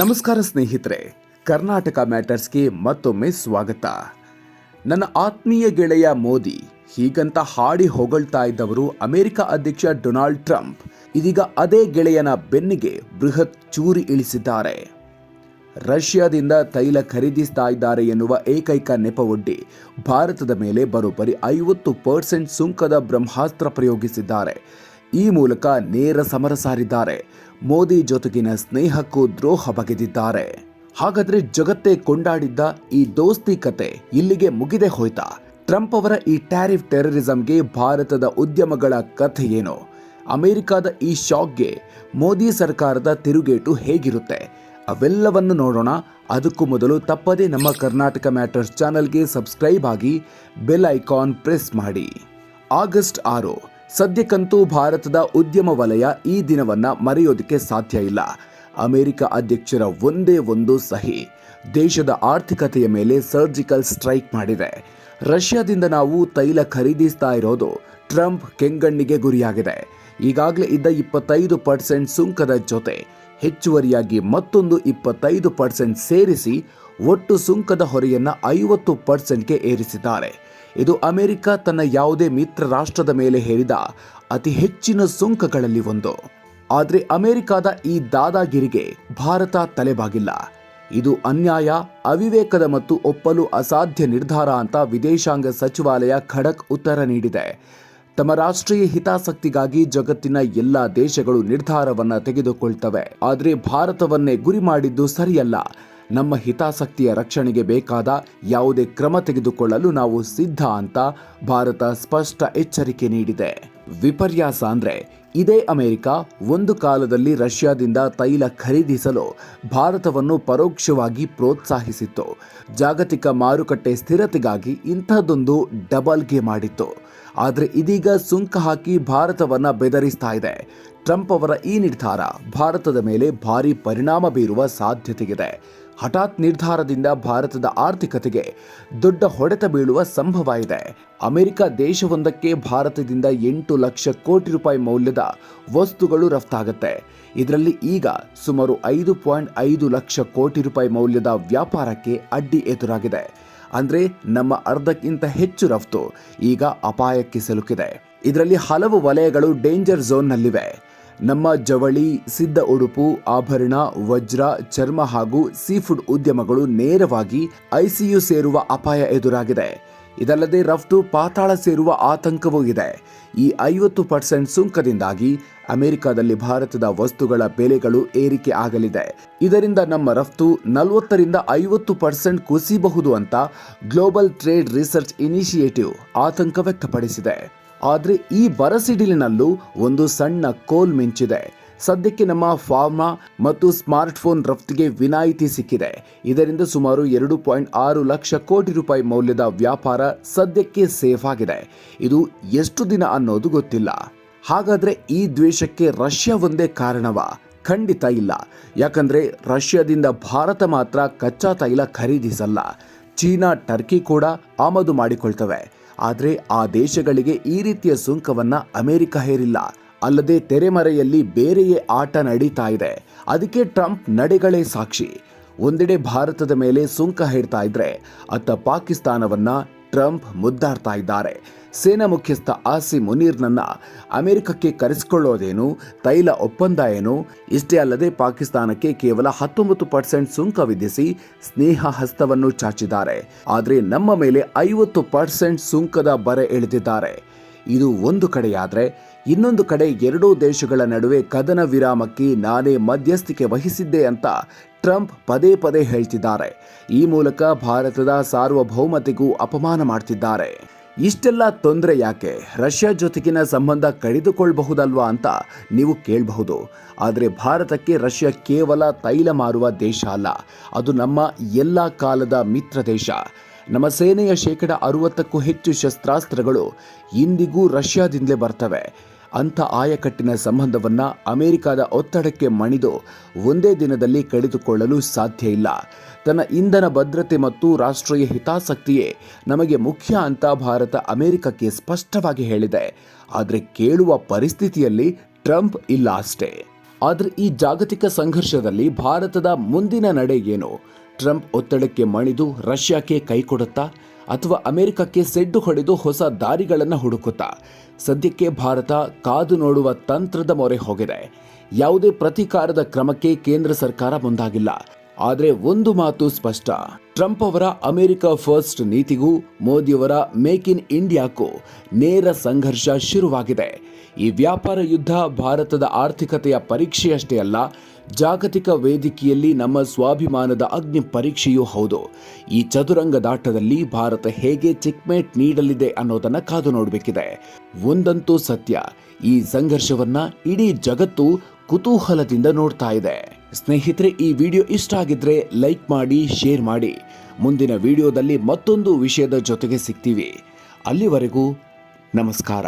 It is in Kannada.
ನಮಸ್ಕಾರ ಸ್ನೇಹಿತರೆ, ಕರ್ನಾಟಕ ಮ್ಯಾಟರ್ಸ್ಗೆ ಮತ್ತೊಮ್ಮೆ ಸ್ವಾಗತ. ನನ್ನ ಆತ್ಮೀಯ ಗೆಳೆಯ ಮೋದಿ, ಹೀಗಂತ ಹಾಡಿ ಹೊಗಳ್ತಾ ಇದ್ದವರು ಅಮೆರಿಕ ಅಧ್ಯಕ್ಷ ಡೊನಾಲ್ಡ್ ಟ್ರಂಪ್, ಇದೀಗ ಅದೇ ಗೆಳೆಯನ ಬೆನ್ನಿಗೆ ಬೃಹತ್ ಚೂರಿ ಇಳಿಸಿದ್ದಾರೆ. ರಷ್ಯಾದಿಂದ ತೈಲ ಖರೀದಿಸ್ತಾ ಇದ್ದಾರೆ ಎನ್ನುವ ಏಕೈಕ ನೆಪವೊಡ್ಡಿ ಭಾರತದ ಮೇಲೆ ಬರೋಬ್ಬರಿ ಐವತ್ತು ಪರ್ಸೆಂಟ್ ಸುಂಕದ ಬ್ರಹ್ಮಾಸ್ತ್ರ ಪ್ರಯೋಗಿಸಿದ್ದಾರೆ. ಈ ಮೂಲಕ ನೇರ ಸಮರ ಸಾರಿದ್ದಾರೆ. ಮೋದಿ ಜೊತೆಗಿನ ಸ್ನೇಹಕ್ಕೂ ದ್ರೋಹ ಬಗೆದಿದ್ದಾರೆ. ಹಾಗಾದ್ರೆ ಜಗತ್ತೇ ಕೊಂಡಾಡಿದ್ದ ಈ ದೋಸ್ತಿ ಕತೆ ಇಲ್ಲಿಗೆ ಮುಗಿದೆ ಹೋಯ್ತಾ? ಟ್ರಂಪ್ ಅವರ ಈ ಟ್ಯಾರಿಫ್ ಟೆರರಿಸಂಗೆ ಭಾರತದ ಉದ್ಯಮಗಳ ಕಥೆ ಏನು? ಅಮೆರಿಕದ ಈ ಶಾಕ್ಗೆ ಮೋದಿ ಸರ್ಕಾರದ ತಿರುಗೇಟು ಹೇಗಿರುತ್ತೆ? ಅವೆಲ್ಲವನ್ನು ನೋಡೋಣ. ಅದಕ್ಕೂ ಮೊದಲು ತಪ್ಪದೇ ನಮ್ಮ ಕರ್ನಾಟಕ ಮ್ಯಾಟರ್ಸ್ ಚಾನಲ್ಗೆ ಸಬ್ಸ್ಕ್ರೈಬ್ ಆಗಿ ಬೆಲ್ ಐಕಾನ್ ಪ್ರೆಸ್ ಮಾಡಿ. ಆಗಸ್ಟ್ ಆರು ಸದ್ಯಕ್ಕಂತೂ ಭಾರತದ ಉದ್ಯಮ ವಲಯ ಈ ದಿನವನ್ನ ಮರೆಯೋದಕ್ಕೆ ಸಾಧ್ಯ ಇಲ್ಲ. ಅಮೆರಿಕ ಅಧ್ಯಕ್ಷರ ಒಂದೇ ಒಂದು ಸಹಿ. ದೇಶದ ಆರ್ಥಿಕತೆಯ ಮೇಲೆ ಸರ್ಜಿಕಲ್ ಸ್ಟ್ರೈಕ್ ಮಾಡಿದೆ. ರಷ್ಯಾದಿಂದ ನಾವು ತೈಲ ಖರೀದಿಸ್ತಾ ಇರೋದು ಟ್ರಂಪ್ ಕೆಂಗಣ್ಣಿಗೆ ಗುರಿಯಾಗಿದೆ. ಈಗಾಗಲೇ ಇದ್ದ ಇಪ್ಪತ್ತೈದು ಪರ್ಸೆಂಟ್ ಸುಂಕದ ಜೊತೆ ಹೆಚ್ಚುವರಿಯಾಗಿ ಮತ್ತೊಂದು ಇಪ್ಪತ್ತೈದು ಪರ್ಸೆಂಟ್ ಸೇರಿಸಿ ಒಟ್ಟು ಸುಂಕದ ಹೊರೆಯನ್ನು ಐವತ್ತು ಪರ್ಸೆಂಟ್ಗೆ ಏರಿಸಿದ್ದಾರೆ. ಇದು ಅಮೆರಿಕ ತನ್ನ ಯಾವುದೇ ಮಿತ್ರ ರಾಷ್ಟ್ರದ ಮೇಲೆ ಹೇರಿದ ಅತಿ ಹೆಚ್ಚಿನ ಸುಂಕಗಳಲ್ಲಿ ಒಂದು. ಆದರೆ ಅಮೆರಿಕದ ಈ ದಾದಾಗಿರಿಗೆ ಭಾರತ ತಲೆಬಾಗಿಲ್ಲ. ಇದು ಅನ್ಯಾಯ, ಅವಿವೇಕದ ಮತ್ತು ಒಪ್ಪಲು ಅಸಾಧ್ಯ ನಿರ್ಧಾರ ಅಂತ ವಿದೇಶಾಂಗ ಸಚಿವಾಲಯ ಖಡಕ್ ಉತ್ತರ ನೀಡಿದೆ. ತಮ್ಮ ರಾಷ್ಟ್ರೀಯ ಹಿತಾಸಕ್ತಿಗಾಗಿ ಜಗತ್ತಿನ ಎಲ್ಲಾ ದೇಶಗಳು ನಿರ್ಧಾರವನ್ನ ತೆಗೆದುಕೊಳ್ತವೆ. ಆದರೆ ಭಾರತವನ್ನೇ ಗುರಿ ಮಾಡಿದ್ದು ಸರಿಯಲ್ಲ. ನಮ್ಮ ಹಿತಾಸಕ್ತಿಯ ರಕ್ಷಣೆಗೆ ಬೇಕಾದ ಯಾವುದೇ ಕ್ರಮ ತೆಗೆದುಕೊಳ್ಳಲು ನಾವು ಸಿದ್ಧ ಅಂತ ಭಾರತ ಸ್ಪಷ್ಟ ಎಚ್ಚರಿಕೆ ನೀಡಿದೆ. ವಿಪರ್ಯಾಸ ಅಂದ್ರೆ ಇದೇ ಅಮೆರಿಕ ಒಂದು ಕಾಲದಲ್ಲಿ ರಷ್ಯಾದಿಂದ ತೈಲ ಖರೀದಿಸಲು ಭಾರತವನ್ನು ಪರೋಕ್ಷವಾಗಿ ಪ್ರೋತ್ಸಾಹಿಸಿತ್ತು. ಜಾಗತಿಕ ಮಾರುಕಟ್ಟೆ ಸ್ಥಿರತೆಗಾಗಿ ಇಂಥದ್ದೊಂದು ಡಬಲ್ಗೆ ಮಾಡಿತ್ತು. ಆದರೆ ಇದೀಗ ಸುಂಕ ಹಾಕಿ ಭಾರತವನ್ನ ಬೆದರಿಸ್ತಾ ಇದೆ. ಟ್ರಂಪ್ ಅವರ ಈ ನಿರ್ಧಾರ ಭಾರತದ ಮೇಲೆ ಭಾರಿ ಪರಿಣಾಮ ಬೀರುವ ಸಾಧ್ಯತೆಯಿದೆ ಹಠಾತ್ ನಿರ್ಧಾರದಿಂದ ಭಾರತದ ಆರ್ಥಿಕತೆಗೆ ದೊಡ್ಡ ಹೊಡೆತ ಬೀಳುವ ಸಂಭವ ಇದೆ. ಅಮೆರಿಕ ದೇಶವೊಂದಕ್ಕೆ ಭಾರತದಿಂದ ಎಂಟು ಲಕ್ಷ ಕೋಟಿ ರೂಪಾಯಿ ಮೌಲ್ಯದ ವಸ್ತುಗಳು ರಫ್ತಾಗುತ್ತೆ. ಇದರಲ್ಲಿ ಈಗ ಸುಮಾರು ಐದು ಪಾಯಿಂಟ್ ಐದು ಲಕ್ಷ ಕೋಟಿ ರೂಪಾಯಿ ಮೌಲ್ಯದ ವ್ಯಾಪಾರಕ್ಕೆ ಅಡ್ಡಿ ಎದುರಾಗಿದೆ. ಅಂದ್ರೆ ನಮ್ಮ ಅರ್ಧಕ್ಕಿಂತ ಹೆಚ್ಚು ರಫ್ತು ಈಗ ಅಪಾಯಕ್ಕೆ ಸಿಲುಕಿದೆ. ಇದರಲ್ಲಿ ಹಲವು ವಲಯಗಳು ಡೇಂಜರ್ ಝೋನ್ನಲ್ಲಿವೆ ನಮ್ಮ ಜವಳಿ, ಸಿದ್ಧ ಉಡುಪು, ಆಭರಣ, ವಜ್ರ, ಚರ್ಮ ಹಾಗೂ ಸೀಫುಡ್ ಉದ್ಯಮಗಳು ನೇರವಾಗಿ ಐಸಿಯು ಸೇರುವ ಅಪಾಯ ಎದುರಾಗಿದೆ. ಇದಲ್ಲದೆ ರಫ್ತು ಪಾತಾಳ ಸೇರುವ ಆತಂಕವೂ ಇದೆ. ಈ ಐವತ್ತು ಪರ್ಸೆಂಟ್ ಸುಂಕದಿಂದಾಗಿ ಅಮೆರಿಕದಲ್ಲಿ ಭಾರತದ ವಸ್ತುಗಳ ಬೆಲೆಗಳು ಏರಿಕೆ ಆಗಲಿದೆ. ಇದರಿಂದ ನಮ್ಮ ರಫ್ತು ನಲವತ್ತರಿಂದ ಐವತ್ತು ಪರ್ಸೆಂಟ್ ಕುಸಿಬಹುದು ಅಂತ ಗ್ಲೋಬಲ್ ಟ್ರೇಡ್ ರಿಸರ್ಚ್ ಇನಿಷಿಯೇಟಿವ್ ಆತಂಕ ವ್ಯಕ್ತಪಡಿಸಿದೆ. ಆದರೆ ಈ ಬರಸಿಡಿಲಿನಲ್ಲೂ ಒಂದು ಸಣ್ಣ ಕೋಲ್ ಮಿಂಚಿದೆ. ಸದ್ಯಕ್ಕೆ ನಮ್ಮ ಫಾರ್ಮಾ ಮತ್ತು ಸ್ಮಾರ್ಟ್ಫೋನ್ ರಫ್ತಿಗೆ ವಿನಾಯಿತಿ ಸಿಕ್ಕಿದೆ. ಇದರಿಂದ ಸುಮಾರು ಎರಡು ಪಾಯಿಂಟ್ ಆರು ಲಕ್ಷ ಕೋಟಿ ರೂಪಾಯಿ ಮೌಲ್ಯದ ವ್ಯಾಪಾರ ಸದ್ಯಕ್ಕೆ ಸೇಫ್ ಆಗಿದೆ. ಇದು ಎಷ್ಟು ದಿನ ಅನ್ನೋದು ಗೊತ್ತಿಲ್ಲ. ಹಾಗಾದ್ರೆ ಈ ದ್ವೇಷಕ್ಕೆ ರಷ್ಯಾ ಒಂದೇ ಕಾರಣವಾ? ಖಂಡಿತ ಇಲ್ಲ. ಯಾಕಂದ್ರೆ ರಷ್ಯಾದಿಂದ ಭಾರತ ಮಾತ್ರ ಕಚ್ಚಾ ತೈಲ ಖರೀದಿಸಲ್ಲ. ಚೀನಾ, ಟರ್ಕಿ ಕೂಡ ಆಮದು ಮಾಡಿಕೊಳ್ತವೆ. ಆದರೆ ಆ ದೇಶಗಳಿಗೆ ಈ ರೀತಿಯ ಸುಂಕವನ್ನ ಅಮೆರಿಕ ಹೇರಿಲ್ಲ. ಅಲ್ಲದೆ ತೆರೆಮರೆಯಲ್ಲಿ ಬೇರೆಯೇ ಆಟ ನಡೀತಾ ಇದೆ. ಅದಕ್ಕೆ ಟ್ರಂಪ್ ನಡೆಗಳೇ ಸಾಕ್ಷಿ. ಒಂದೆಡೆ ಭಾರತದ ಮೇಲೆ ಸುಂಕ ಹೇರ್ತಾ ಇದ್ರೆ, ಅತ್ತ ಪಾಕಿಸ್ತಾನವನ್ನ ಟ್ರಂಪ್ ಮುದ್ದಾಡ್ತಾ ಇದ್ದಾರೆ. ಸೇನಾ ಮುಖ್ಯಸ್ಥ ಆಸಿ ಮುನೀರ್ನನ್ನ ಅಮೆರಿಕಕ್ಕೆ ಕರೆಸಿಕೊಳ್ಳೋದೇನು, ತೈಲ ಒಪ್ಪಂದ ಏನು, ಇಷ್ಟೇ ಅಲ್ಲದೆ ಪಾಕಿಸ್ತಾನಕ್ಕೆ ಕೇವಲ ಹತ್ತೊಂಬತ್ತು ಪರ್ಸೆಂಟ್ ಸುಂಕ ವಿಧಿಸಿ ಸ್ನೇಹ ಹಸ್ತವನ್ನು ಚಾಚಿದ್ದಾರೆ. ಆದರೆ ನಮ್ಮ ಮೇಲೆ ಐವತ್ತು ಪರ್ಸೆಂಟ್ ಸುಂಕದ ಬರೆ ಎಳೆದಿದ್ದಾರೆ. ಇದು ಒಂದು ಕಡೆಯಾದರೆ ಇನ್ನೊಂದು ಕಡೆ ಎರಡೂ ದೇಶಗಳ ನಡುವೆ ಕದನ ವಿರಾಮಕ್ಕೆ ನಾನೇ ಮಧ್ಯಸ್ಥಿಕೆ ವಹಿಸಿದ್ದೆ ಅಂತ ಟ್ರಂಪ್ ಪದೇ ಪದೇ ಹೇಳ್ತಿದ್ದಾರೆ. ಈ ಮೂಲಕ ಭಾರತದ ಸಾರ್ವಭೌಮತೆಗೂ ಅಪಮಾನ ಮಾಡ್ತಿದ್ದಾರೆ. ಇಷ್ಟೆಲ್ಲ ತೊಂದರೆ ಯಾಕೆ? ರಷ್ಯಾ ಜೊತೆಗಿನ ಸಂಬಂಧ ಕಡಿದುಕೊಳ್ಳಬಹುದಲ್ವಾ ಅಂತ ನೀವು ಕೇಳಬಹುದು. ಆದರೆ ಭಾರತಕ್ಕೆ ರಷ್ಯಾ ಕೇವಲ ತೈಲ ಮಾರುವ ದೇಶ ಅಲ್ಲ. ಅದು ನಮ್ಮ ಎಲ್ಲ ಕಾಲದ ಮಿತ್ರ ದೇಶ. ನಮ್ಮ ಸೇನೆಯ ಶೇಕಡ ಅರುವತ್ತಕ್ಕೂ ಹೆಚ್ಚು ಶಸ್ತ್ರಾಸ್ತ್ರಗಳು ಇಂದಿಗೂ ರಷ್ಯಾದಿಂದಲೇ ಬರ್ತವೆ. ಅಂಥ ಆಯಕಟ್ಟಿನ ಸಂಬಂಧವನ್ನು ಅಮೆರಿಕದ ಒತ್ತಡಕ್ಕೆ ಮಣಿದು ಒಂದೇ ದಿನದಲ್ಲಿ ಕಡಿದುಕೊಳ್ಳಲು ಸಾಧ್ಯ ಇಲ್ಲ. ತನ್ನ ಇಂಧನ ಭದ್ರತೆ ಮತ್ತು ರಾಷ್ಟ್ರೀಯ ಹಿತಾಸಕ್ತಿಯೇ ನಮಗೆ ಮುಖ್ಯ ಅಂತ ಭಾರತ ಅಮೆರಿಕಕ್ಕೆ ಸ್ಪಷ್ಟವಾಗಿ ಹೇಳಿದೆ. ಆದರೆ ಕೇಳುವ ಪರಿಸ್ಥಿತಿಯಲ್ಲಿ ಟ್ರಂಪ್ ಇಲ್ಲ ಅಷ್ಟೇ. ಆದರೆ ಈ ಜಾಗತಿಕ ಸಂಘರ್ಷದಲ್ಲಿ ಭಾರತದ ಮುಂದಿನ ನಡೆ ಏನು? ಟ್ರಂಪ್ ಒತ್ತಡಕ್ಕೆ ಮಣಿದು ರಷ್ಯಾಕ್ಕೆ ಕೈ ಕೊಡುತ್ತಾ? ಅಥವಾ ಅಮೆರಿಕಕ್ಕೆ ಸೆಡ್ಡು ಹೊಡೆದು ಹೊಸ ದಾರಿಗಳನ್ನು ಹುಡುಕುತ್ತಾ. ಸದ್ಯಕ್ಕೆ ಭಾರತ ಕಾದು ನೋಡುವ ತಂತ್ರದ ಮೊರೆ ಹೋಗಿದೆ. ಯಾವುದೇ ಪ್ರತೀಕಾರದ ಕ್ರಮಕ್ಕೆ ಕೇಂದ್ರ ಸರ್ಕಾರ ಮುಂದಾಗಿಲ್ಲ. ಆದರೆ ಒಂದು ಮಾತು ಸ್ಪಷ್ಟ. ಟ್ರಂಪ್ ಅವರ ಅಮೆರಿಕ ಫಸ್ಟ್ ನೀತಿಗೂ ಮೋದಿಯವರ ಮೇಕ್ ಇನ್ ಇಂಡಿಯಾಕ್ಕೂ ನೇರ ಸಂಘರ್ಷ ಶುರುವಾಗಿದೆ. ಈ ವ್ಯಾಪಾರ ಯುದ್ಧ ಭಾರತದ ಆರ್ಥಿಕತೆಯ ಪರೀಕ್ಷೆಯಷ್ಟೇ ಅಲ್ಲ, ಜಾಗತಿಕ ವೇದಿಕೆಯಲ್ಲಿ ನಮ್ಮ ಸ್ವಾಭಿಮಾನದ ಅಗ್ನಿ ಪರೀಕ್ಷೆಯೂ ಹೌದು. ಈ ಚದುರಂಗದಾಟದಲ್ಲಿ ಭಾರತ ಹೇಗೆ ಚೆಕ್ಮೇಟ್ ನೀಡಲಿದೆ ಅನ್ನೋದನ್ನ ಕಾದು ನೋಡಬೇಕಿದೆ. ಒಂದಂತೂ ಸತ್ಯ, ಈ ಸಂಘರ್ಷವನ್ನ ಇಡೀ ಜಗತ್ತು ಕುತೂಹಲದಿಂದ ನೋಡ್ತಾ ಇದೆ. ಸ್ನೇಹಿತರೆ, ಈ ವಿಡಿಯೋ ಇಷ್ಟ ಆಗಿದ್ರೆ ಲೈಕ್ ಮಾಡಿ, ಶೇರ್ ಮಾಡಿ. ಮುಂದಿನ ವಿಡಿಯೋದಲ್ಲಿ ಮತ್ತೊಂದು ವಿಷಯದ ಜೊತೆಗೆ ಸಿಗ್ತೀವಿ. ಅಲ್ಲಿವರೆಗೂ ನಮಸ್ಕಾರ.